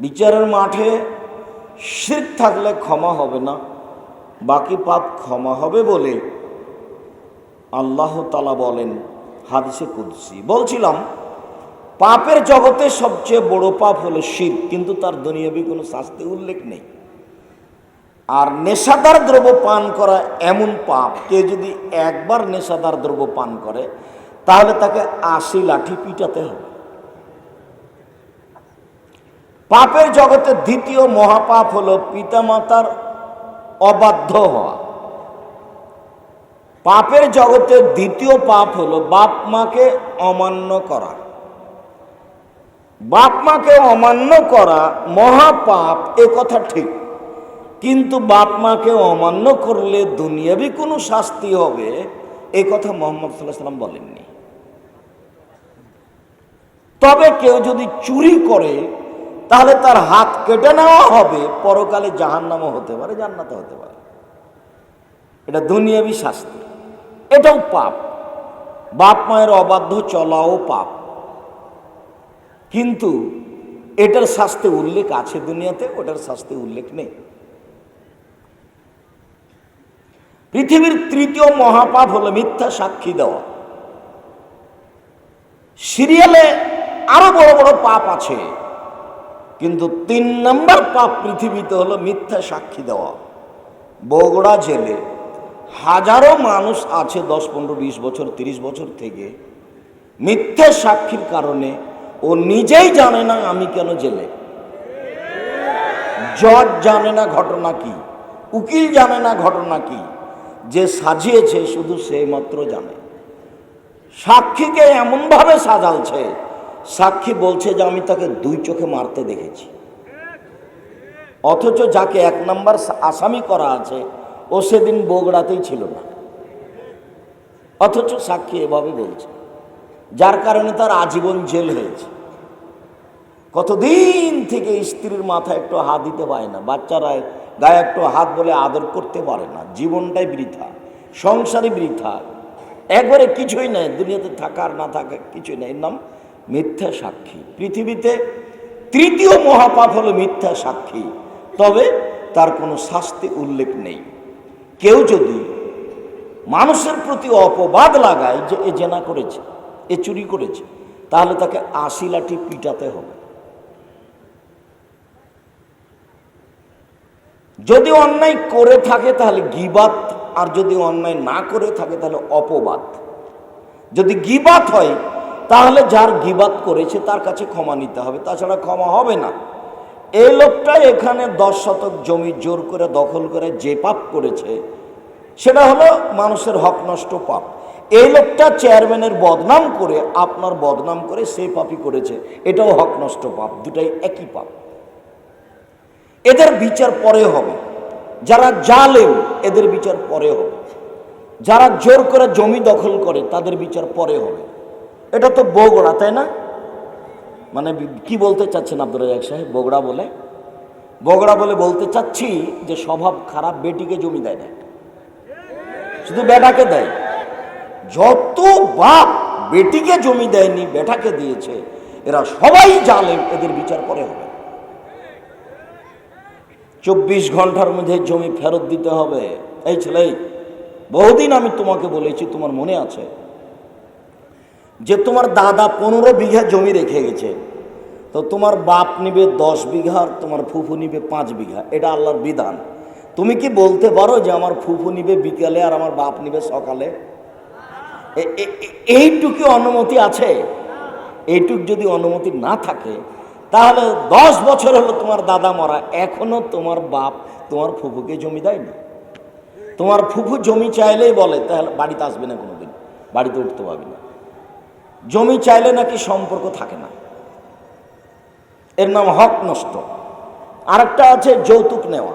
বিচারের মাঠে শির থাকলে ক্ষমা হবে না, বাকি পাপ ক্ষমা হবে বলে আল্লাহ তালা বলেন হাদিসে কুদ্সি। বলছিলাম, পাপের জগতে সবচেয়ে বড় পাপ হলো শির, কিন্তু তার দুনিয়াবি কোনো শাস্তি উল্লেখ নেই। আর নেশাদার দ্রব্য পান করা এমন পাপ, কেউ যদি একবার নেশাদার দ্রব্য পান করে, তাহলে তাকে আশি লাঠি পিটাতে হবে। পাপের জগতে দ্বিতীয় মহাপাপ হলো পিতামাতার অবাধ্য হওয়া। পাপের জগতে দ্বিতীয় পাপ হলো বাপ মাকে অমান্য করা। বাপ মাকে অমান্য করা মহাপাপ, এ কথা ঠিক। কিন্তু বাপ মাকে অমান্য করলে দুনিয়াবি কোনো শাস্তি হবে, এ কথা মোহাম্মদ সাল্লাহ সাল্লাম বলেননি। তবে কেউ যদি চুরি করে তাহলে তার হাত কেটে নেওয়া হবে, পরকালে জাহান্নামও হতে পারে জান্নাতে হতে পারে। এটা দুনিয়াবি শাস্তি। এটাও পাপ। বাপ মায়ের অবাধ্য চলাও পাপ। কিন্তু এটার শাস্তি উল্লেখ আছে দুনিয়াতে, ওটার শাস্তি উল্লেখ নেই। পৃথিবীর তৃতীয় মহাপাপ হলো মিথ্যা সাক্ষী দেওয়া। সিরিয়ালে আরও বড় বড় পাপ আছে। কিন্তু তিন নম্বর পাপ পৃথিবীতে হলো মিথ্যা সাক্ষী দেওয়া। বগুড়া জেলে হাজারো মানুষ আছে দশ, পনেরো, বিশ বছর, তিরিশ বছর থেকে মিথ্যে সাক্ষীর কারণে ও নিজেই জানে না আমি কেন জেলে। জজ জানে না ঘটনা কি? উকিল জানে না ঘটনা কি? যে সাজিয়েছে শুধু সে মাত্র জানে। সাক্ষীকে এমনভাবে সাজালছে সাক্ষী বলছে যে আমি তাকে দুই চোখে মারতে দেখেছি। অথচ যাকে এক নম্বর আসামি করা আছে, ও সেদিন বগুড়াতেই ছিল না। অথচ সাক্ষী এভাবে বলছে, যার কারণে তার আজীবন জেল হয়েছে। কতদিন থেকে স্ত্রীর মাথায় একটু হাত দিতে পারে না, বাচ্চারা গায়ে একটু হাত বলে আদর করতে পারে না, জীবনটাই বৃথা, সংসারই বৃথা। একবারে কিছুই নাই, দুনিয়াতে থাকার না থাকা কিছুই নাই। এর নাম মিথ্যা সাক্ষী। পৃথিবীতে তৃতীয় মহাপাপ হলো মিথ্যা সাক্ষী। তবে তার কোনো শাস্তি উল্লেখ নেই। কেউ যদি মানুষের প্রতি অপবাদ লাগায় যে এ জেনা করেছে, এ চুরি করেছে, তাহলে তাকে আশি লাঠি পিটাতে হবে। যদি অন্যায় করে থাকে তাহলে গিবাত, আর যদি অন্যায় না করে থাকে তাহলে অপবাদ। যদি গিবাত হয় তাহলে যার গিবাত করেছে তার কাছে ক্ষমা নিতে হবে, তাছাড়া ক্ষমা হবে না। এই লোকটা এখানে দশ শতক জমি জোর করে দখল করে যে পাপ করেছে, সেটা হলো মানুষের হক নষ্ট পাপ। এই লোকটা চেয়ারম্যানের বদনাম করে, আপনার বদনাম করে সে পাপই করেছে, এটাও হক নষ্ট পাপ, দুটাই একই পাপ। এদের বিচার পরে হবে। যারা জালেম, এদের বিচার পরে হবে। যারা জোর করে জমি দখল করে, তাদের বিচার পরে হবে। এটা তো বগুড়া, তাই না? মানে কি বলতে চাচ্ছেন আব্দুল রাজাক সাহেব? বগুড়া বলে? বগড়া বলে বলতে চাচ্ছি যে স্বভাব খারাপ বেটিকে জমি দেয় না। শুধু বেটাকে দেয়। যত বাপ বেটিকে জমি দেয়নি, বেটাকে দিয়েছে, এরা সবাই জালেম, এদের বিচার করে হবে। চব্বিশ ঘণ্টার মধ্যে জমি ফেরত দিতে হবে। এই ছেলে, বহুদিন আমি তোমাকে বলেছি, তোমার মনে আছে? যে তোমার দাদা পনেরো বিঘা জমি রেখে গেছে, তো তোমার বাপ নিবে দশ বিঘা আর তোমার ফুফু নিবে পাঁচ বিঘা। এটা আল্লাহর বিধান। তুমি কি বলতে পারো যে আমার ফুফু নিবে বিকালে আর আমার বাপ নিবে সকালে? এইটুকু অনুমতি আছে? এইটুক যদি অনুমতি না থাকে, তাহলে দশ বছর হলো তোমার দাদা মরা, এখনও তোমার বাপ তোমার ফুফুকে জমি দেয়নি। তোমার ফুফু জমি চাইলেই বলে, তাহলে বাড়িতে আসবে না কোনোদিন, বাড়িতে উঠতে পারবে না। জমি চাইলে নাকি সম্পর্ক থাকে না। এর নাম হক নষ্ট। আরেকটা আছে যৌতুক নেওয়া।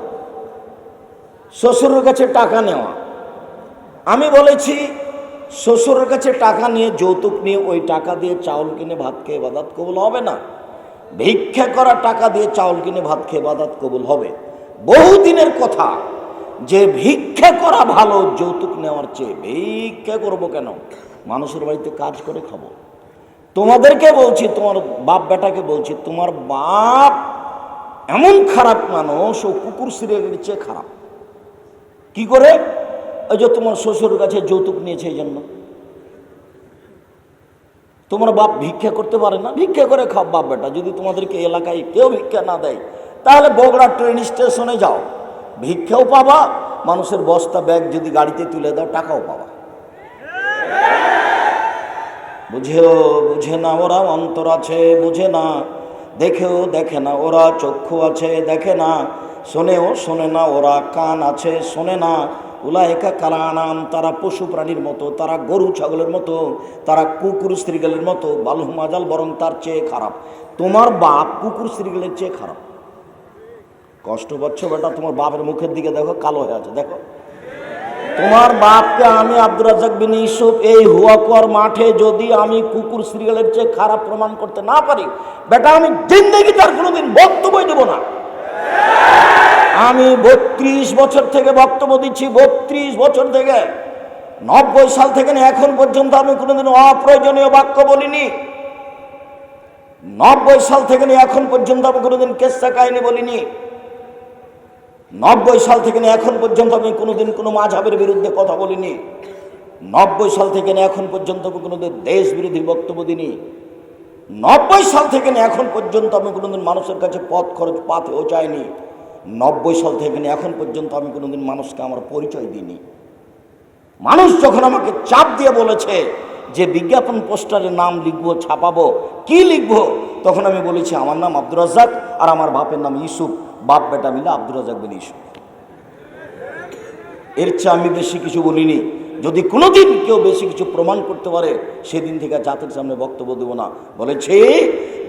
শ্বশুরের কাছে টাকা নেওয়া। আমি বলেছি, শ্বশুরের কাছে টাকা নিয়ে যৌতুক নিয়ে ওই টাকা দিয়ে চাউল কিনে ভাত খেয়ে বাদাত কবুল হবে না। ভিক্ষা করা টাকা দিয়ে চাউল কিনে ভাত খেয়ে বাদাত কবুল হবে। বহুদিনের কথা, যে ভিক্ষা করা ভালো, যৌতুক নেওয়ার চেয়ে ভিক্ষা করব কেন? মানুষের বাড়িতে কাজ করে খাব। তোমাদেরকে বলছি, তোমার বাপ বেটাকে বলছি, তোমার বাপ এমন খারাপ মানুষ, ও কুকুর সিরিয়ালের চেয়ে খারাপ। কি করে? ওই যে তোমার শ্বশুর কাছে যৌতুক নিয়েছে এই জন্য। তোমার বাপ ভিক্ষা করতে পারে না, ভিক্ষা করে খাও বাপ বেটা যদি তোমাদেরকে এলাকায় কেউ ভিক্ষা না দেয়। তাহলে বগড়া ট্রেন স্টেশনে যাও। ভিক্ষাও পাবা, মানুষের বস্তা, ব্যাগ যদি গাড়িতে তুলে দাও, টাকাও পাবা। বুঝেও বুঝে না, ওরা অন্তর আছে, বুঝে না। দেখেও দেখে না, ওরা চক্ষু আছে, দেখে না। শোনেও শোনে না, ওরা কান আছে, শোনে না। উলায়িকা কালানাম, তারা পশু প্রাণীর মতো, তারা গরু ছাগলের মতো, তারা কুকুর স্ত্রীগলের মতো বালু মাজাল বরং তার চেয়ে খারাপ। তোমার বাপ কুকুর স্ত্রীগলের চেয়ে খারাপ। কষ্ট পাচ্ছ বেটা, তোমার বাপের মুখের দিকে দেখো, কালো হয়ে আছে, দেখো। তোমার বাপকে আমি আব্দুর রাজাক বিন ইউসুফ এই হুয়াকুয়ার মাঠে যদি আমি কুকুর সিরিয়ালের চেয়ে খারাপ প্রমাণ করতে না পারি, বেটা, আমি জিন্দগি তার কোনোদিন বক্তব্যই দেব না। আমি বত্রিশ বছর থেকে বক্তব্য দিচ্ছি, বত্রিশ বছর থেকে। নব্বই সাল থেকে এখন পর্যন্ত আমি কোনোদিন অপ্রয়োজনীয় বাক্য বলিনি। নব্বই সাল থেকে এখন পর্যন্ত আমি কোনোদিন কেসা কাহিনী বলিনি। নব্বই সাল থেকে নিয়ে এখন পর্যন্ত আমি কোনোদিন কোনো মাঝাবের বিরুদ্ধে কথা বলিনি। নব্বই সাল থেকে নিয়ে এখন পর্যন্ত আমি কোনোদিন দেশ বিরোধী বক্তব্য দিনি নব্বই সাল থেকে নিয়ে এখন পর্যন্ত আমি কোনোদিন মানুষের কাছে পথ খরচ পাতেও চাইনি। নব্বই সাল থেকে নিয়ে এখন পর্যন্ত আমি কোনোদিন মানুষকে আমার পরিচয় দিইনি। মানুষ যখন আমাকে চাপ দিয়ে বলেছে যে বিজ্ঞাপন পোস্টারে নাম লিখব, ছাপাবো, কি লিখব? তখন আমি বলেছি, আমার নাম আব্দুর রাজাক আর আমার বাপের নাম ইউসুফ। বাপ বেটা মিলে আব্দুর রাজ্জাক বিন ইউসুফ। এর চেয়ে আমি বেশি কিছু বলিনি। যদি কোনোদিন কেউ বেশি কিছু প্রমাণ করতে পারে, সেদিন থেকে জাতির সামনে বক্তব্য দেব না। বলেছে,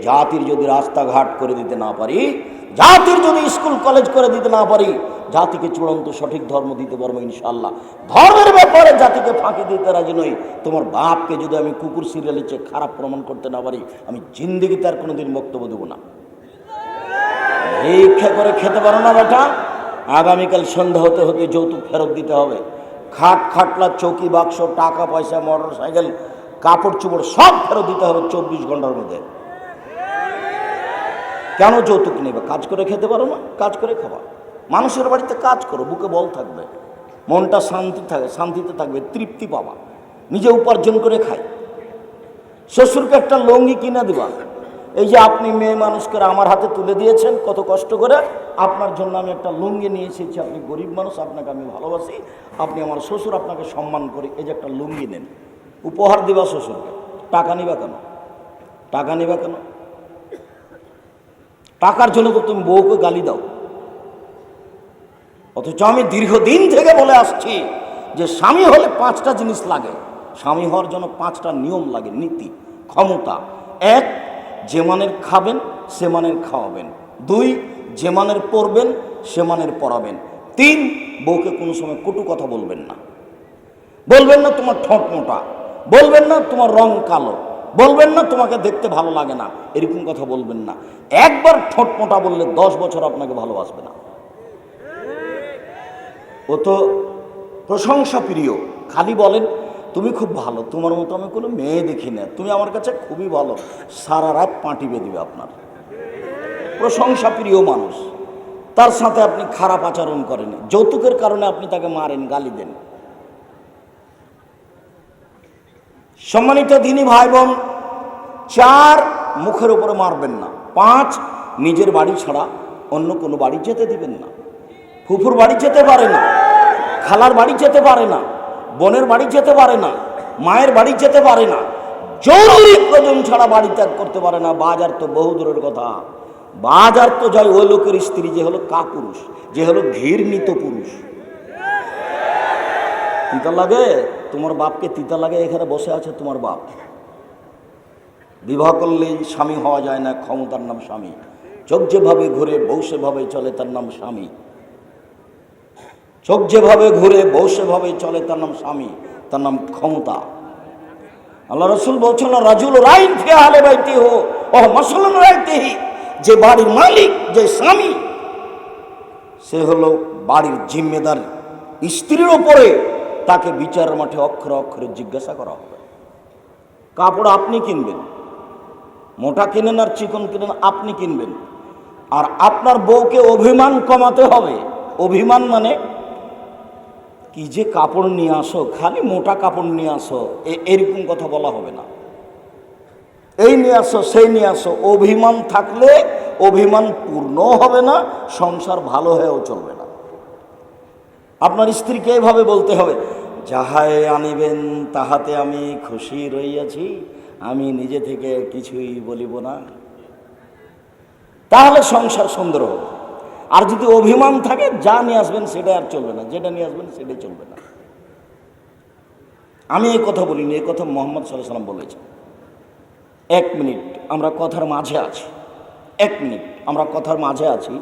জাতির যদি রাস্তাঘাট করে দিতে না পারি, জাতির যদি স্কুল, কলেজ করে দিতে না পারি, জাতিকে চূড়ান্ত সঠিক ধর্ম দিতে পারব ইনশাল্লাহ ধর্মের ব্যাপারে জাতিকে ফাঁকি দিতে রাজি নই। তোমার বাপকে যদি আমি কুকুর সিরিয়ালের চেয়ে খারাপ প্রমাণ করতে না পারি, আমি জিন্দিগি তার কোনোদিন বক্তব্য দেবো না। ভিক্ষা করে খেতে পারো না বেটা। আগামীকাল সন্ধ্যা হতে হতে যৌতুক ফেরত দিতে হবে। খাট খাটলা, চৌকি বাক্স, টাকা, পয়সা মোটর সাইকেল কাপড় চোপড় সব ফেরত দিতে হবে চব্বিশ ঘণ্টার মধ্যে। কেন যৌতুক নেবে? কাজ করে খেতে পারো না, কাজ করে খাবা। মানুষের বাড়িতে কাজ করো, বুকে বল থাকবে। মনটা শান্তি থাকে, শান্তিতে থাকবে, তৃপ্তি পাবা। নিজে উপার্জন করে খাই। শ্বশুরকে একটা লঙ্গি কিনে দিবা। এই যে আপনি মেয়ে মানুষকে আমার হাতে তুলে দিয়েছেন, কত কষ্ট করে। আপনার জন্য আমি একটা লুঙ্গি নিয়ে এসেছি আপনি গরিব মানুষ, আপনাকে আমি ভালোবাসি। আপনি আমার শ্বশুর, আপনাকে সম্মান করি। এই যে একটা লুঙ্গি নেন। উপহার দিবা শ্বশুরকে। টাকা নিবা কেন? টাকা নিবা কেন? টাকার জন্য তো তুমি বউকে গালি দাও। অথচ আমি দীর্ঘদিন থেকে বলে আসছি যে স্বামী হলে পাঁচটা জিনিস লাগে। স্বামী হওয়ার জন্য পাঁচটা নিয়ম লাগে। নীতি, ক্ষমতা। যে মানের খাবেন, সে মানের খাওয়াবেন। দুই, যে মানের পড়বেন সে মানের পড়াবেন তিন, বউকে কোনো সময় কটু কথা বলবেন না। বলবেন না তোমার ঠোঁট মোটা। বলবেন না তোমার রং কালো। বলবেন না তোমাকে দেখতে ভালো লাগে না। এরকম কথা বলবেন না। একবার ঠোঁট মোটা বললে দশ বছর আপনাকে ভালোবাসবে না। ও তো প্রশংসা প্রিয় খালি বলেন তুমি খুব ভালো, তোমার মতো আমি কোনো মেয়ে দেখি না। তুমি আমার কাছে খুবই ভালো। সারা রাত পাঁটি বেঁধবে আপনার। প্রশংসা প্রিয় মানুষ। তার সাথে আপনি খারাপ আচরণ করেন। যৌতুকের কারণে আপনি তাকে মারেন, গালি দেন। সম্মানিত দিনী ভাই বোন চার মুখের উপরে মারবেন না। পাঁচ, নিজের বাড়ি ছাড়া অন্য কোনো বাড়ি যেতে দিবেন না। ফুফুর বাড়ি যেতে পারে না। খালার বাড়ি যেতে পারে না। বোনের বাড়ি যেতে পারে না, মায়ের বাড়ি যেতে পারে না, জরুরি প্রয়োজন ছাড়া বাড়ি ত্যাগ করতে পারে না। বাজার তো বহু দূরের কথা। বাজার তো যায় ওই লোকের স্ত্রী, যে হলো কাপুরুষ, যে হলো ঘৃণিত পুরুষ। তিতা লাগে? তোমার বাপকে তিতা লাগে? এখানে বসে আছে তোমার বাপ। বিবাহ করলেই স্বামী হওয়া যায় না, ক্ষমতার নাম স্বামী। চোখ যেভাবে ঘুরে বউ সেভাবে চলে, তার নাম স্বামী। চোখ যেভাবে ঘুরে, বউ সেভাবে চলে, তার নাম স্বামী, তার নাম ক্ষমতা। আল্লাহ রসুল বলছেন রাজুল রাইন ফিয়ালে বাইতে হো ও মসলন রাইতেহি। যে বাড়ির মালিক, যে স্বামী, সে হলো বাড়ির জিম্মেদার। স্ত্রীর ওপরে তাকে বিচার মাঠে অক্ষরে অক্ষরে জিজ্ঞাসা করা হবে। কাপড় আপনি কিনবেন, মোটা কিনেন আর চিকন কিনেন, আপনি কিনবেন। আর আপনার বউকে অভিমান কমাতে হবে। অভিমান মানে কি যে কাপড় নিয়ে আসো, খালি মোটা কাপড় নিয়ে আসো এরকম কথা বলা হবে না। এই নিয়ে আসো, সেই নিয়ে আসো, অভিমান থাকলে অভিমান পূর্ণ হবে না, সংসার ভালো হয়েও চলবে না। আপনার স্ত্রীকে এইভাবে বলতে হবে যাহায় আনিবেন, তাহাতে আমি খুশি রইয়াছি, আমি নিজে থেকে কিছুই বলিব না। তাহলে সংসার সুন্দর হবে। আর যদি অভিমান থাকে, যা নিয়ে আসবেন সেটা আর চলবে না। যেটা নিয়ে আসবেন সেটাই চলবে না। আমি এই কথা বলিনি, এই কথা মোহাম্মদ সাল্লাহ সাল্লাম বলেছেন। এক মিনিট, আমরা কথার মাঝে আছি। এক মিনিট, আমরা কথার মাঝে আছি।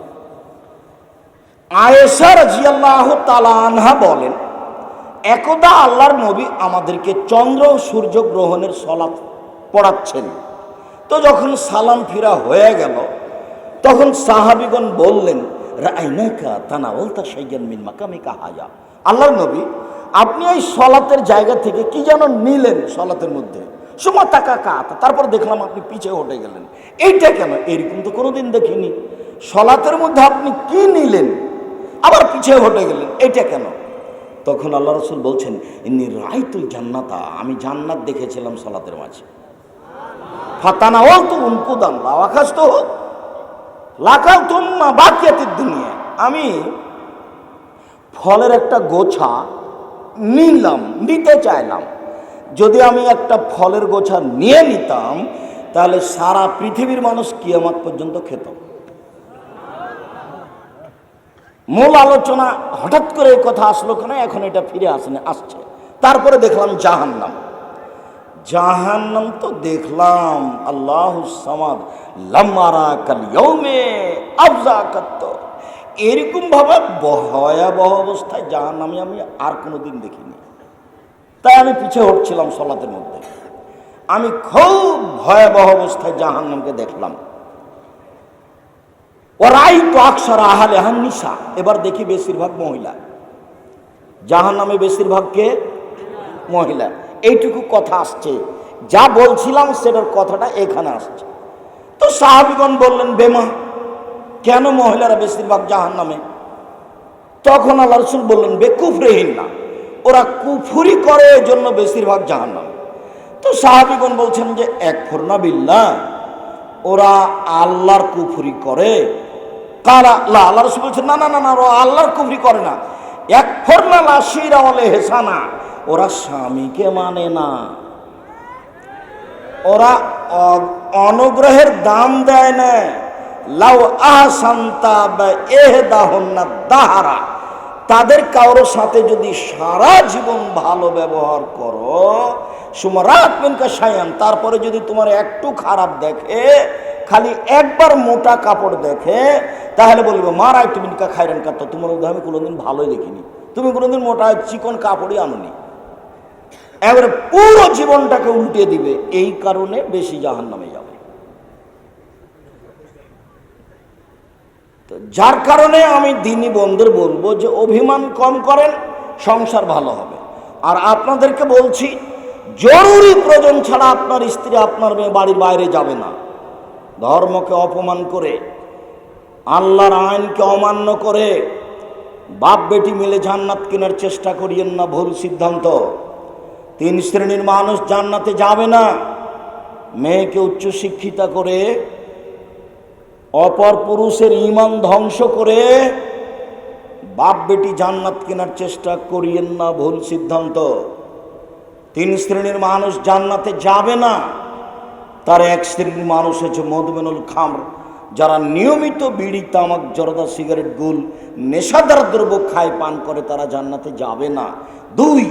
আয়েশা রাজিয়াল্লাহ তালা আনহা বলেন, একদা আল্লাহর নবী আমাদেরকে চন্দ্র সূর্য গ্রহণের সলাৎ পড়াচ্ছেন। তো যখন সালাম ফিরা হয়ে গেল, তখন সাহাবিগণ বললেন রাইনাকা তানা বলতা সাইয়ান মিন মাকামিকা হায়া। আল্লাহর নবী, আপনি এই সলাতের জায়গা থেকে কি যেন নিলেন সলাতের মধ্যে? সুমা তাকা কাত তারপর দেখলাম আপনি পিছে হটে গেলেন। এইটা কেন? এরকম তো কোনোদিন দেখিনি। সলাতের মধ্যে আপনি কি নিলেন? আবার পিছিয়ে হটে গেলেন। এটা কেন? তখন আল্লাহ রসুল বলছেন ইনি রাইতুল জান্নাতা, আমি জান্নাত দেখেছিলাম সলাতের মাঝে। ফাতানা ও তো উনকুদান লাওয়াখাস তো লাকাল তুম্মা বাকিয়াতের দুনিয়া। আমি ফলের একটা গোছা নিলাম, নিতে চাইলাম। যদি আমি একটা ফলের গোছা নিয়ে নিতাম, তাহলে সারা পৃথিবীর মানুষ কিয়ামত পর্যন্ত খেত। মূল আলোচনা হঠাৎ করে কথা আসলো কেন? এখন এটা ফিরে আসেনি, আসছে। তারপরে দেখলাম জাহান্নাম। জাহান্নাম তো দেখলাম, আল্লাহ আফজা এরকম ভাবে ভয়াবহ অবস্থায় জাহান্নামে আমি আর কোনোদিন দেখিনি। তাই আমি পিছিয়ে হটছিলাম সলাতের মধ্যে। আমি খুব ভয়াবহ অবস্থায় জাহান্নামকে দেখলাম। ওরাই তো আকসার আহালে হান্নিসা, এবার দেখি বেশিরভাগ মহিলা। জাহান নামে বেশিরভাগ কে? মহিলা। এইটুকু কথা আসছে। যা বলছিলাম সেটার কথাটা এখানে আসছে। তো সাহাবিগণ বললেন, বেমা, কেন মহিলারা বেশিরভাগ জাহান নামে তখন আল্লাহ রসুল বললেন বেকুফরেহীন না, ওরা কুফুরি করে এজন্য বেশিরভাগ জাহান নামে তো সাহাবিগণ বলছেন যে, এক ফোরনা বিল্লা ওরা আল্লাহর কুফুরি করে। কারা আল্লাহ রসুল বলছেন, না না না না, ওরা আল্লাহর কুফরি করে না। এক ফোরনা লাশিরা বলে হেসানা ওরা স্বামীকে মানে না। ওরা অনুগ্রহের দাম দেয় না। লাউ আহসান্তা বা এহ দাহন্না দাহারা। তাদের কারোর সাথে যদি সারা জীবন ভালো ব্যবহার করো সায়ান তারপরে যদি তোমার একটু খারাপ দেখে, খালি একবার মোটা কাপড় দেখে, তাহলে বলবে মারা একটু মিনকা খাইরেন কাত তোমার আমি কোনোদিন ভালোই দেখিনি। তুমি কোনোদিন মোটা চিকন কাপড়ই আনোনি। এবারে পুরো জীবনটাকে উল্টে দিবে, এই কারণে বেশি জাহান নামে যাবে। তো যার কারণে আমি দিনী বন্ধুর বলব যে অভিমান কম করেন, সংসার ভালো হবে। আর আপনাদেরকে বলছি, জরুরি প্রয়োজন ছাড়া আপনার স্ত্রী আপনার মেয়ে বাড়ির বাইরে যাবে না। ধর্মকে অপমান করে, আল্লাহর আইনকে অমান্য করে বাপ বেটি মিলে জান্নাত কেনার চেষ্টা করিয়েন না ভুল সিদ্ধান্ত। তিন শ্রেণির মানুষ জান্নাতে যাবে না। মেয়েকে উচ্চশিক্ষিতা করে, অপর পুরুষের ইমান ধ্বংস করে বাপ বেটি জান্নাত কেনার চেষ্টা করিয়েন না ভুল সিদ্ধান্ত। তিন শ্রেণির মানুষ জান্নাতে যাবে না। তার এক শ্রেণির মানুষ হচ্ছে মধুমেনুল খামর, যারা নিয়মিত বিড়ি, তামাক, জরদা, সিগারেট, গুল, নেশাদার দ্রব্য খায়, পান করে, তারা জান্নাতে যাবে না। দুই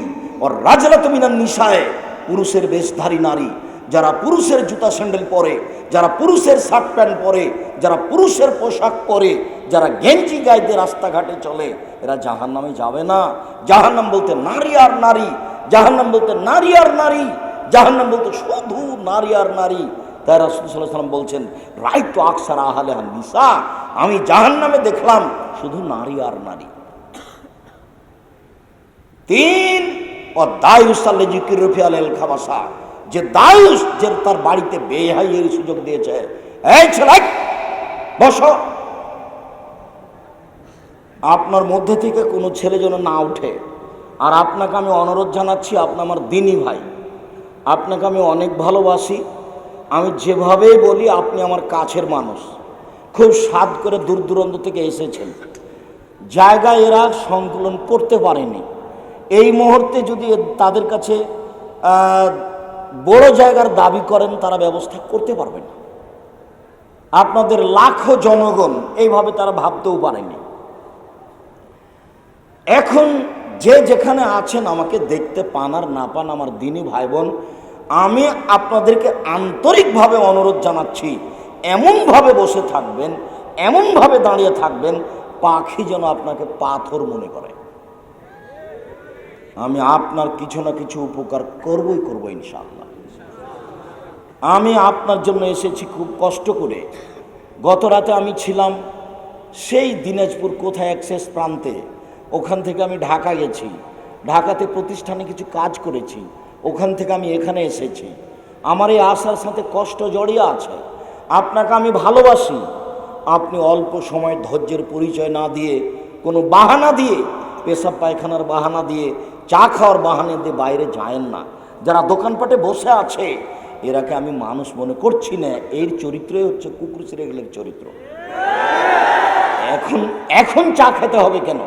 ওর রাজলা তুমিনার নিশায়। পুরুষের বেশধারী নারী, যারা পুরুষের জুতা স্যান্ডেল পরে, যারা পুরুষের শার্ট প্যান্ট পরে, যারা পুরুষের পোশাক পরে, যারা গেঞ্জি গাইতে রাস্তাঘাটে চলে, এরা জাহান নামে যাবে না। জাহান্নাম বলতে নারী আর নারী, জাহান্নাম বলতে নারী আর নারী, জাহান্নাম বলতে শুধু নারী আর নারী। তাই রাসুল সাল্লাহ সাল্লাম বলছেন রাইট তো আকসার আহালে নিসা আমি জাহান্নামে দেখলাম শুধু নারী আর নারী। তিন খাবাসা যে দায়ুস যে তার বাড়িতে বেহাইয়ের সুযোগ দিয়েছে এই বসো আপনার মধ্যে থেকে কোনো ছেলে যেন না ওঠে আর আপনাকে আমি অনুরোধ জানাচ্ছি আপনি আমার দিনী ভাই আপনাকে আমি অনেক ভালোবাসি আমি যেভাবেই বলি আপনি আমার কাছের মানুষ খুব স্বাদ করে দূর দূরান্ত থেকে এসেছেন জায়গা এরা সংকলন করতে পারেনি এই মুহূর্তে যদি তাদের কাছে বড় জায়গার দাবি করেন, তারা ব্যবস্থা করতে পারবেন না। আপনাদের লাখো জনগণ এইভাবে তারা ভাবতেও পারেনি এখন যে যেখানে আছেন, আমাকে দেখতে পান আর না পান আমার দিনী ভাই বোন আমি আপনাদেরকে আন্তরিকভাবে অনুরোধ জানাচ্ছি, এমনভাবে বসে থাকবেন, এমনভাবে দাঁড়িয়ে থাকবেন, পাখি যেন আপনাকে পাথর মনে করে। আমি আপনার কিছু না কিছু উপকার করবই করব ইনশাআল্লাহ। আমি আপনার জন্য এসেছি খুব কষ্ট করে। গত রাতে আমি ছিলাম সেই দিনাজপুর কোথায় অ্যাক্সেস প্রান্তে। ওখান থেকে আমি ঢাকা গেছি। ঢাকাতে প্রতিষ্ঠানে কিছু কাজ করেছি। ওখান থেকে আমি এখানে এসেছি। আমার এই আশার সাথে কষ্ট জড়িয়ে আছে। আপনাকে আমি ভালোবাসি। আপনি অল্প সময় ধৈর্যের পরিচয় না দিয়ে, কোনো বাহানা দিয়ে, পেশাব পায়খানার বাহানা দিয়ে চা খাওয়ার বাহানে দিয়ে বাইরে যায়েন না। যারা দোকানপাটে বসে আছে, এরাকে আমি মানুষ মনে করছি না। এর চরিত্রই হচ্ছে কুকুর সিরিয়ালের চরিত্র। এখন এখন চা খেতে হবে কেন?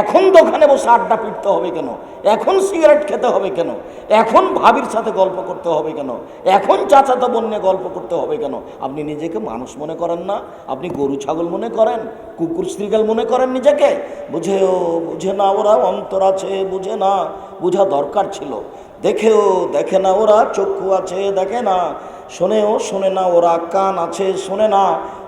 এখন দোকানে বসে আড্ডা পিটতে হবে কেন? এখন সিগারেট খেতে হবে কেন? এখন ভাবির সাথে গল্প করতে হবে কেন? এখন চাচাতো বন্যে গল্প করতে হবে কেন? আপনি নিজেকে মানুষ মনে করেন না? আপনি গরু, ছাগল মনে করেন? কুকুর শ্রীগাল মনে করেন নিজেকে? বুঝেও বুঝে না ওরা অন্তর আছে, বুঝে না, বোঝা দরকার ছিল। দেখেও দেখে না ওরা, চক্ষু আছে, দেখে না। শোনেও শোনে না, ওরা কান আছে শোনে না।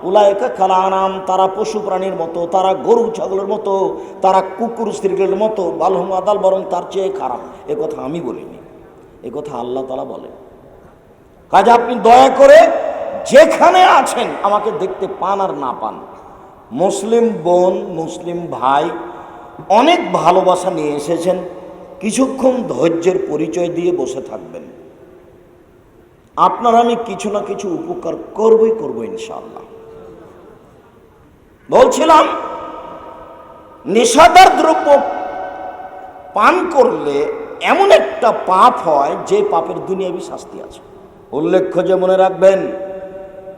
উলায়কা কালানাম, তারা পশু প্রাণীর মতো, তারা গরু ছাগলের মতো, তারা কুকুর স্ত্রীদের মতো, বালহুম আদাল বরং তার চেয়ে খারাপ। কথা আমি বলিনি। কথা আল্লাহ তালা বলে কাজে আপনি দয়া করে যেখানে আছেন আমাকে দেখতে পান আর না পান। মুসলিম বোন, মুসলিম ভাই অনেক ভালোবাসা নিয়ে এসেছেন। কিছুক্ষণ ধৈর্যের পরিচয় দিয়ে বসে থাকবেন। আপনার আমি কিছু না কিছু উপকার করবই করব ইনশাল্লাহ বলছিলাম, নেশাদার দ্রব্য পান করলে এমন একটা পাপ হয় যে পাপের দুনিয়াবি শাস্তি আছে। উল্লেখ্য যে মনে রাখবেন,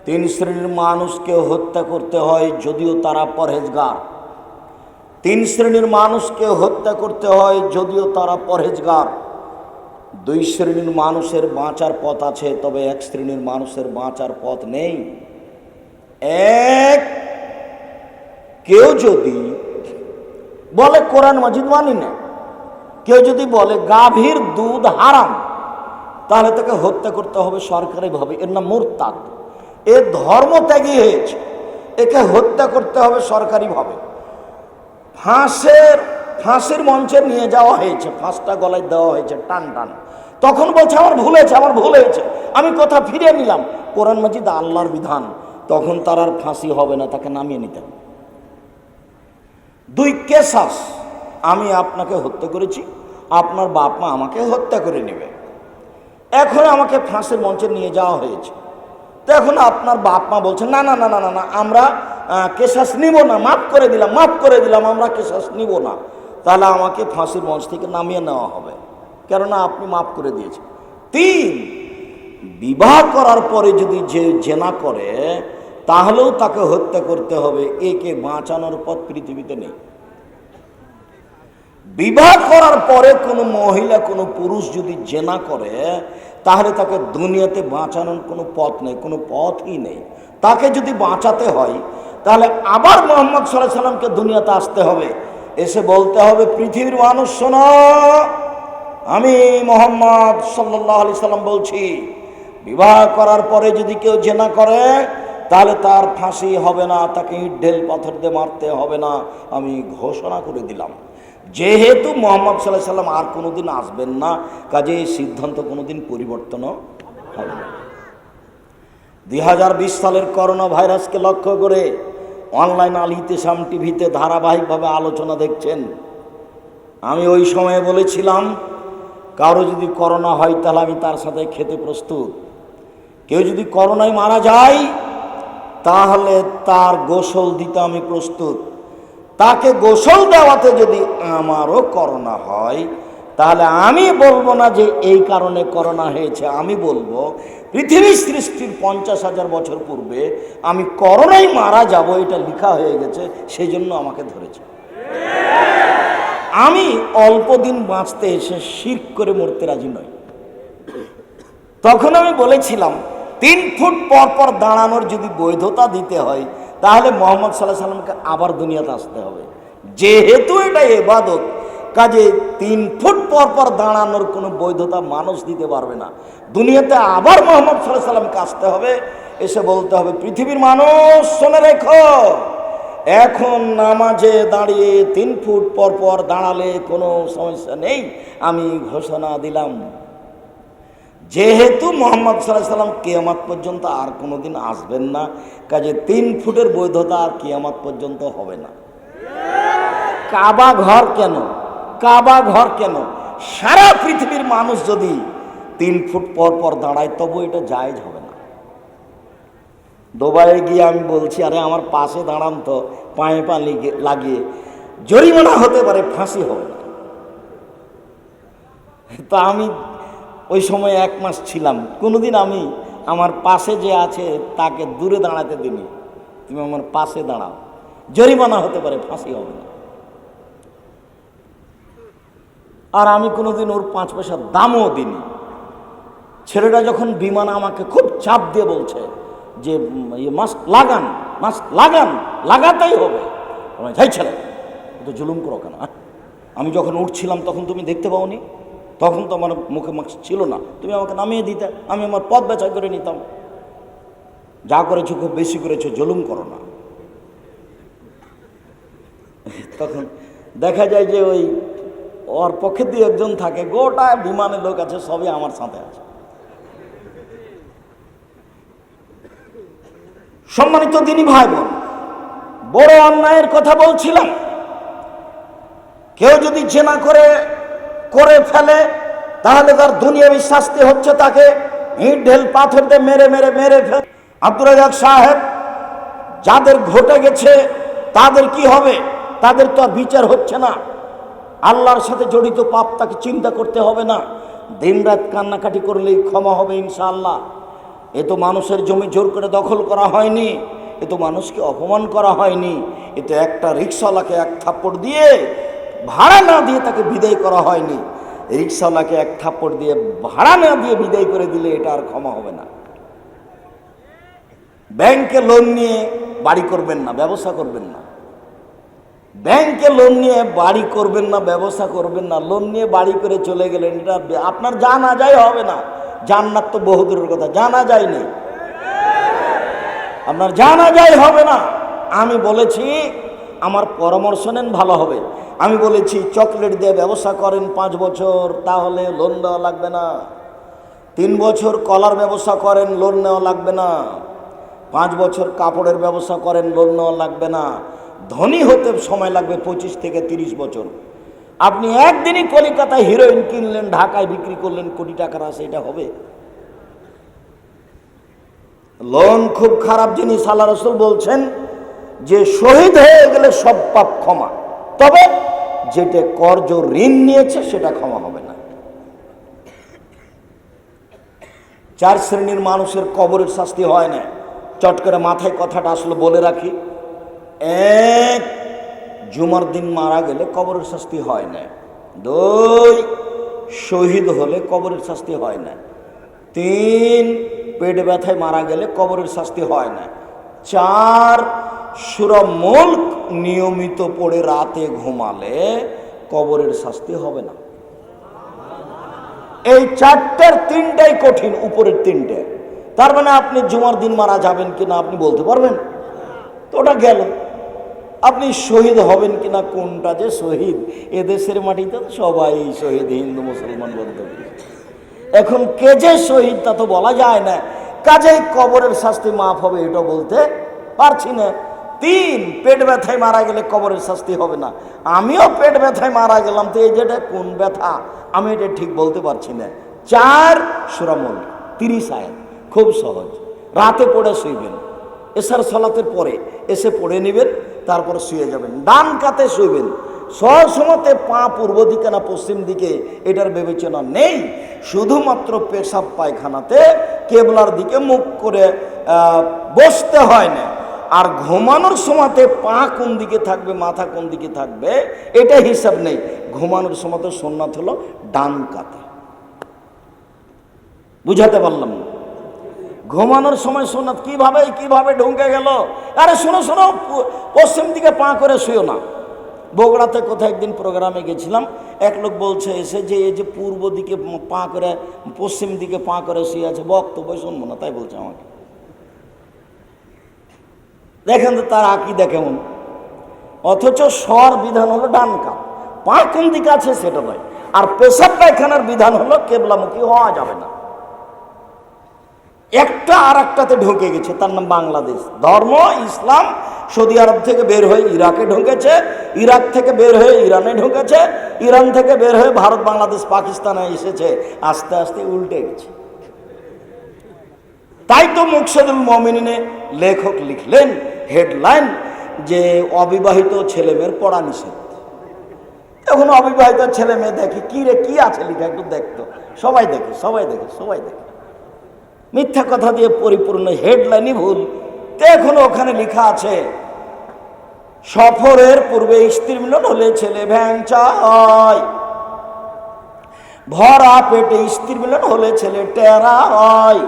তিন শ্রেণির মানুষকে হত্যা করতে হয় যদিও তারা পরহেজগার। তিন শ্রেণির মানুষকে হত্যা করতে হয় যদিও তারা পরহেজগার। দুই শ্রেণির মানুষের বাঁচার পথ আছে, তবে এক শ্রেণির মানুষের বাঁচার পথ নেই। এক, কেউ যদি বলে কোরআন মজিদ মানি না, কেউ যদি বলে গাভীর দুধ হারাম, তাহলে তাকে হত্যা করতে হবে সরকারিভাবে। এর নাম মোরতাদ। এ ধর্ম ত্যাগী হয়েছে, একে হত্যা করতে হবে সরকারিভাবে। ফাঁসের ফাঁসির মঞ্চে নিয়ে যাওয়া হয়েছে, ফাঁসটা গলায় দেওয়া হয়েছে, টান টান। তখন বলছে, আমার ভুল হয়েছে, আমার ভুল হয়েছে। আমি কথা ফিরিয়ে নিলাম। কোরআন মজিদ আল্লাহর বিধান। তখন তার আর ফাঁসি হবে না, তাকে নামিয়ে নিতে হবে। দুই কেসাস আমি আপনাকে হত্যা করেছি, আপনার বাপ মা আমাকে হত্যা করে নেবে। এখন আমাকে ফাঁসির মঞ্চে নিয়ে যাওয়া হয়েছে। তো এখন আপনার বাপ মা বলছেন না না না না না আমরা কেসাস নিব না, মাফ করে দিলাম, মাফ করে দিলাম, আমরা কেশাস নিব না। তাহলে আমাকে ফাঁসির মঞ্চ থেকে নামিয়ে নেওয়া হবে। কেননা আপনি মাফ করে দিয়েছেন। তিন, বিবাহ করার পরে যদি যে জেনা করে, তাহলেও তাকে হত্যা করতে হবে। একে বাঁচানোর পথ পৃথিবীতে নেই। বিবাহ করার পরে কোনো মহিলা, কোনো পুরুষ যদি জেনা করে, তাহলে তাকে দুনিয়াতে বাঁচানোর কোনো পথ নেই, কোনো পথই নেই। তাকে যদি বাঁচাতে হয়, তাহলে আবার মোহাম্মদ সাল্লাহ সাল্লামকে দুনিয়াতে আসতে হবে। এসে বলতে হবে, পৃথিবীর মানুষ শোনো। আমি মোহাম্মদ সাল্লাহ আলি সাল্লাম বলছি, বিবাহ করার পরে যদি কেউ জেনা করে, তাহলে তার ফাঁসি হবে না, তাকে ইট ঢেল পাথর দিয়ে মারতে হবে না। আমি ঘোষণা করে দিলাম। যেহেতু মোহাম্মদ সাল্লাহ সাল্লাম আর কোনোদিন আসবেন না কাজে এই সিদ্ধান্ত কোনোদিন পরিবর্তনও হবে না। দুই হাজার বিশ সালের করোনা ভাইরাসকে লক্ষ্য করে অনলাইন আল ইতেসাম টিভিতে ধারাবাহিকভাবে আলোচনা দেখছেন। আমি ওই সময়ে বলেছিলাম, কারও যদি করোনা হয় তাহলে আমি তার সাথে খেতে প্রস্তুত। কেউ যদি করোনায় মারা যায়, তাহলে তার গোসল দিতে আমি প্রস্তুত। তাকে গোসল দেওয়াতে যদি আমারও করোনা হয়, তাহলে আমি বলব না যে এই কারণে করোনা হয়েছে, আমি বলব পৃথিবী সৃষ্টির পঞ্চাশ হাজার বছর পূর্বে আমি করোনায় মারা যাব, এটা লেখা হয়ে গেছে, সেই জন্য আমাকে ধরেছে। আমি অল্প দিন বাঁচতে এসে শির করে মরতে রাজি নই। তখন আমি বলেছিলাম, তিন ফুট পর পর দাঁড়ানোর যদি বৈধতা দিতে হয়, তাহলে মোহাম্মদ সাল্লাহ সাল্লামকে আবার দুনিয়াতে আসতে হবে। যেহেতু এটা এবাদত, কাজে তিন ফুট পর পর দাঁড়ানোর কোনো বৈধতা মানুষ দিতে পারবে না। দুনিয়াতে আবার মোহাম্মদ সাল্লাহ সাল্লামকে আসতে হবে। এসে বলতে হবে, পৃথিবীর মানুষ শুনে রেখো, এখন নামাজে দাঁড়িয়ে তিন ফুট পর পর দাঁড়ালে কোনো সমস্যা নেই, আমি ঘোষণা দিলাম। যেহেতু মোহাম্মদ সাল্লাহ সাল্লাম কেয়ামাত পর্যন্ত আর কোনোদিন আসবেন না, কাজে তিন ফুটের বৈধতা আর কেয়ামাত পর্যন্ত হবে না। কাবা ঘর কেন? কাবা ঘর কেন? সারা পৃথিবীর মানুষ যদি তিন ফুট পর পর দাঁড়ায় তবু এটা জায়জ হবে না। দুবাইয়ে গিয়ে আমি বলছি, আরে, আমার পাশে দাঁড়ান তো, পায়ে পা লাগিয়ে। জরিমানা হতে পারে, ফাঁসি হবে না। তা আমি ওই সময় এক মাস ছিলাম। কোনোদিন আমি আমার পাশে যে আছে, তাকে দূরে দাঁড়াতে দিনি তুমি আমার পাশে দাঁড়াও। জরিমানা হতে পারে, ফাঁসি হবে না। আর আমি কোনোদিন ওর পাঁচ পয়সার দামও দিইনি। ছেলেটা যখন বিমান আমাকে খুব চাপ দিয়ে বলছে যে মাস্ক লাগান মাস্ক লাগান, লাগাতেই হবে। আমি যাই ছেলে তো জুলুম করো কেন হ্যাঁ? আমি যখন উঠছিলাম তখন তুমি দেখতে পাওনি, তখন তো আমার মুখে মাস্ক ছিল না। তুমি আমাকে নামিয়ে দিতে, আমি আমার পথ বেচা করে নিতাম। যা করেছ, খুব বেশি করেছ, জুলুম করো না। তখন দেখা যায় যে ওই ওর পক্ষে দিয়ে একজন থাকে, গোটা বিমানের লোক আছে, সবই আমার সাথে আছে। সম্মানিত দিনী ভাই বোন বড় অন্যায়ের কথা বলছিলাম। কেউ যদি জেনা করে করে ফেলে, তাহলে তার দুনিয়াবি শাস্তি হচ্ছে তাকে ইট ঢেল পাথর দিয়ে মেরে মেরে মেরে ফেল। আব্দুল রাজাক সাহেব, যাদের ঘটে গেছে, তাদের কি হবে? তাদের তো আর বিচার হচ্ছে না। আল্লাহর সাথে জড়িত পাপ তাকে চিন্তা করতে হবে না। দিনরাত কান্নাকাটি করলেই ক্ষমা হবে ইনশাআল্লাহ। এ তো মানুষের জমি জোর করে দখল করা হয়নি, এ তো মানুষকে অপমান করা হয়নি, এ তো একটা রিক্সাওয়ালাকে এক থাপ্পড় দিয়ে ভাড়া না দিয়ে তাকে বিদায় করা হয়নি। রিক্সাওয়ালাকে এক থাপ্পড় দিয়ে ভাড়া না দিয়ে বিদায় করে দিলে এটা আর ক্ষমা হবে না। ব্যাংকে লোন নিয়ে বাড়ি করবেন না, ব্যবসা করবেন না। ব্যাংকে লোন নিয়ে বাড়ি করবেন না, ব্যবসা করবেন না, লোন নিয়ে বাড়ি করে চলে গেলেন, এটা আপনার যা না যায় হবে না। জান্নাত তো বহুদূরের কথা। জানা যায়নি আপনার জানা যায় হবে না। আমি বলেছি, আমার পরামর্শ নেন, ভালো হবে। আমি বলেছি, চকলেট দিয়ে ব্যবসা করেন পাঁচ বছর, তাহলে লোন দেওয়া লাগবে না। তিন বছর কলার ব্যবসা করেন লোন নেওয়া লাগবে না। পাঁচ বছর কাপড়ের ব্যবসা করেন লোন নেওয়া লাগবে না। ধনী হতে সময় লাগবে পঁচিশ থেকে তিরিশ বছর। আপনি একদিনই কলিকাতায় হিরোইন কিনলেন, ঢাকায় বিক্রি করলেন, কোটি টাকার আছে এটা হবে। লোন খুব খারাপ জিনিস, আল্লাহ রসুল বলছেন যে শহীদ হয়ে গেলে সব পাপ ক্ষমা। তবে যেটা কর্জ ঋণ নিয়েছে, সেটা ক্ষমা হবে না। চার শ্রেণির মানুষের কবরের শাস্তি হয় না। চট করে মাথায় কথাটা আসলে বলে রাখি। এক জুমার দিন মারা গেলে কবরের শাস্তি হয় না। দুই, শহীদ হলে কবরের শাস্তি হয় না। তিন, পেট ব্যথায় মারা গেলে কবরের শাস্তি হয় না। চার, সুরা মুল্ক নিয়মিত পড়ে রাতে ঘুমালে কবরের শাস্তি হবে না। এই চারটার তিনটাই কঠিন, উপরের তিনটে। তার মানে আপনি জুমার দিন মারা যাবেন কিনা আপনি বলতে পারবেন? তো ওটা গেল। আপনি শহীদ হবেন কিনা, কোনটা যে শহীদ? এদেশের মাটিতে সবাই শহীদ, হিন্দু, মুসলমান বলতে এখন কে যে শহীদ তা তো বলা যায় না। কাজেই কবরের শাস্তি মাফ হবে এটা বলতে পারছি না। তিন, পেট ব্যথায় মারা গেলে কবরের শাস্তি হবে না। আমিও পেট ব্যথায় মারা গেলাম, তো এই যেটা কোন ব্যথা? আমি এটা ঠিক বলতে পারছি না। চার, সুরামল, তিরিশ আয়াত, খুব সহজ। রাতে পড়ে শুইবেন। এসার সলাতের পরে এসে পড়ে নেবেন। তারপরে শুয়ে যাবেন। ডান কাতে শুইবেন। সবসময়তে পা পূর্ব দিকে না পশ্চিম দিকে, এটার বিবেচনা নেই। শুধুমাত্র পেশাব পায়খানাতে কেবলার দিকে মুখ করে বসতে হয় না। আর ঘুমানোর সময়তে পা কোন দিকে থাকবে, মাথা কোন দিকে থাকবে, এটা হিসাব নেই। ঘুমানোর সময়তে সোননাথ হলো ডান কাতে। বুঝাতে পারলাম না। ঘুমানোর সময় সোনাত কীভাবে কীভাবে ঢুকে গেল? আরে শোনো শোনো, পশ্চিম দিকে পা করে শুয়েও না। বগুড়াতে কোথায় একদিন প্রোগ্রামে গেছিলাম, এক লোক বলছে, এসে যে, এই যে পূর্ব দিকে পা করে, পশ্চিম দিকে পা করে শুয়ে আছে, বক্তব্য শুনব না, তাই বলছে আমাকে। দেখেন তো তার আকিদা কেমন। অথচ স্বর বিধান হলো ডান কাপ। পা কোন দিকে আছে সেটা নয়। আর পেশাব পায়খানার বিধান হলো কেবলামুখী হওয়া যাবে না। একটা আর একটাতে ঢুকে গেছে, তার নাম বাংলাদেশ। ধর্ম, ইসলাম, সৌদি আরব থেকে বের হয়ে ইরাকে ঢুকেছে, ইরাক থেকে বের হয়ে ইরানে ঢুকেছে, ইরান থেকে বের হয়ে ভারত, বাংলাদেশ, পাকিস্তানে এসেছে, আস্তে আস্তে উল্টে গেছে। তাই তো মুকসদুল মমিনে লেখক লিখলেন, হেডলাইন যে অবিবাহিত ছেলেমেয়ের পড়া নিষেধ। এখন অবিবাহিত ছেলে মেয়ে দেখে, কি রে, কি আছে লিখা? একটু দেখতো। সবাই দেখে সবাই দেখে সবাই দেখে। মিথ্যা কথা দিয়ে পরিপূর্ণ হেডলাইনই ভুল। এখন ওখানে লেখা আছে, সফরের পূর্বে স্ত্রী মিলন হলে ছেলে ভ্যাংচা হয় ভরা পেটে স্ত্রী মিলন হলে ছেলে টেরা হয়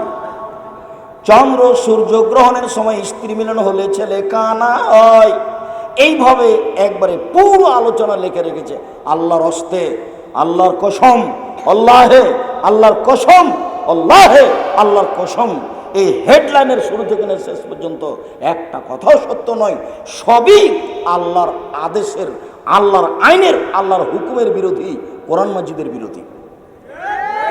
চন্দ্র সূর্য গ্রহণের সময় স্ত্রী মিলন হলে ছেলে কানা হয় এইভাবে একবারে পুরো আলোচনা লিখে রেখেছে। আল্লাহর অস্তে আল্লাহর কসম, আল্লাহে, আল্লাহর কসম। আল্লাহে, আল্লাহর কসম, এই হেডলাইনের শুরু থেকে শেষ পর্যন্ত একটা কথাও সত্য নয়। সবই আল্লাহর আদেশের, আল্লাহর আইনের, আল্লাহর হুকুমের বিরোধী, কোরআন মাজিদের বিরোধী।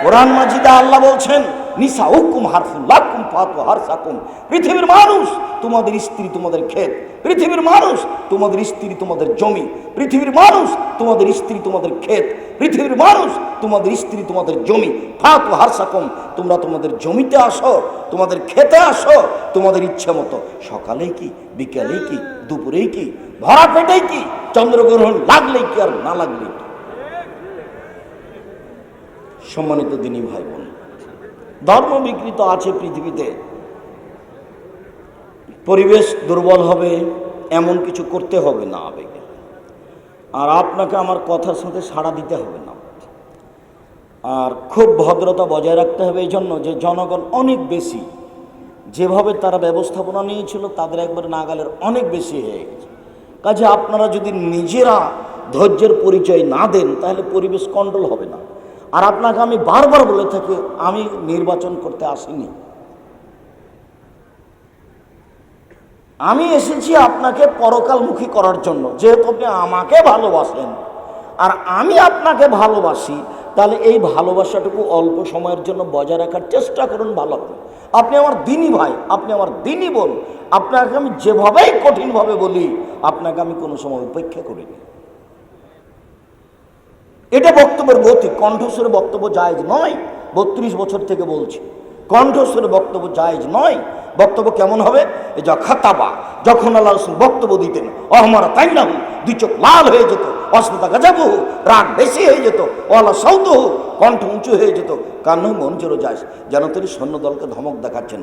কোরআন মাজিদে আল্লাহ বলছেন নিসা হুকুম হারফুল লাকুম ফাতু হারসাকুম। পৃথিবীর মানুষ, তোমাদের স্ত্রী তোমাদের ক্ষেত পৃথিবীর মানুষ তোমাদের স্ত্রী, তোমাদের জমি। পৃথিবীর মানুষ তোমাদের স্ত্রী, তোমাদের ক্ষেত। পৃথিবীর মানুষ তোমাদের স্ত্রী, তোমাদের জমি। ফাতু হারসাকুম তোমরা তোমাদের জমিতে আসো, তোমাদের খেতে আসো, তোমাদের ইচ্ছে মতো। সকালেই কি, বিকেলেই কি, দুপুরেই কি, ভরা পেটেই কি, চন্দ্রগ্রহণ লাগলেই কি আর না লাগলেই কি? সম্মানিত দিনী ভাই বোন, ধর্ম বিকৃত আছে পৃথিবীতে। পরিবেশ দুর্বল হবে, এমন কিছু করতে হবে না আবেগে। আর আপনাকে আমার কথার সাথে সাড়া দিতে হবে না। আর খুব ভদ্রতা বজায় রাখতে হবে এই জন্য যে জনগণ অনেক বেশি, যেভাবে তারা ব্যবস্থাপনা নিয়েছিল, তাদের একবার নাগালের অনেক বেশি হয়ে গেছে। কাজে আপনারা যদি নিজেরা ধৈর্যের পরিচয় না দেন, তাহলে পরিবেশ কন্ট্রোল হবে না। আর আপনাকে আমি বারবার বলে থাকি, আমি নির্বাচন করতে আসিনি। আমি এসেছি আপনাকে পরকালমুখী করার জন্য, যেহেতু আপনি আমাকে ভালোবাসেন। আর আমি আপনাকে ভালোবাসি, তাহলে এই ভালোবাসাটুকু অল্প সময়ের জন্য বজায় রাখার চেষ্টা করুন ভালো হবে আপনি আমার দিনই ভাই, আপনি আমার দিনই বোন, আপনাকে আমি যেভাবেই কঠিনভাবে বলি, আপনাকে আমি কোনো সময় উপেক্ষা করিনি। এটা বক্তব্যের গতি, কণ্ঠস্বরে বক্তব্য জায়েজ নয়, বত্রিশ বছর থেকে বলছি। কণ্ঠস্বরে বক্তব্য জায়জ নয়। বক্তব্য কেমন হবে? এ খাতাবা, যখন আল্লাহ রসুল বক্তব্য দিতেন, অহমরা তাই না দুই চোখ লাল হয়ে যেত, অস্মিতা গাজাবু রাগ বেশি হয়ে যেত অলা সৌত কণ্ঠ উঁচু হয়ে যেত কান্ন মন জোরো যায়। যেন তিনি সৈন্য দলকে ধমক দেখাচ্ছেন।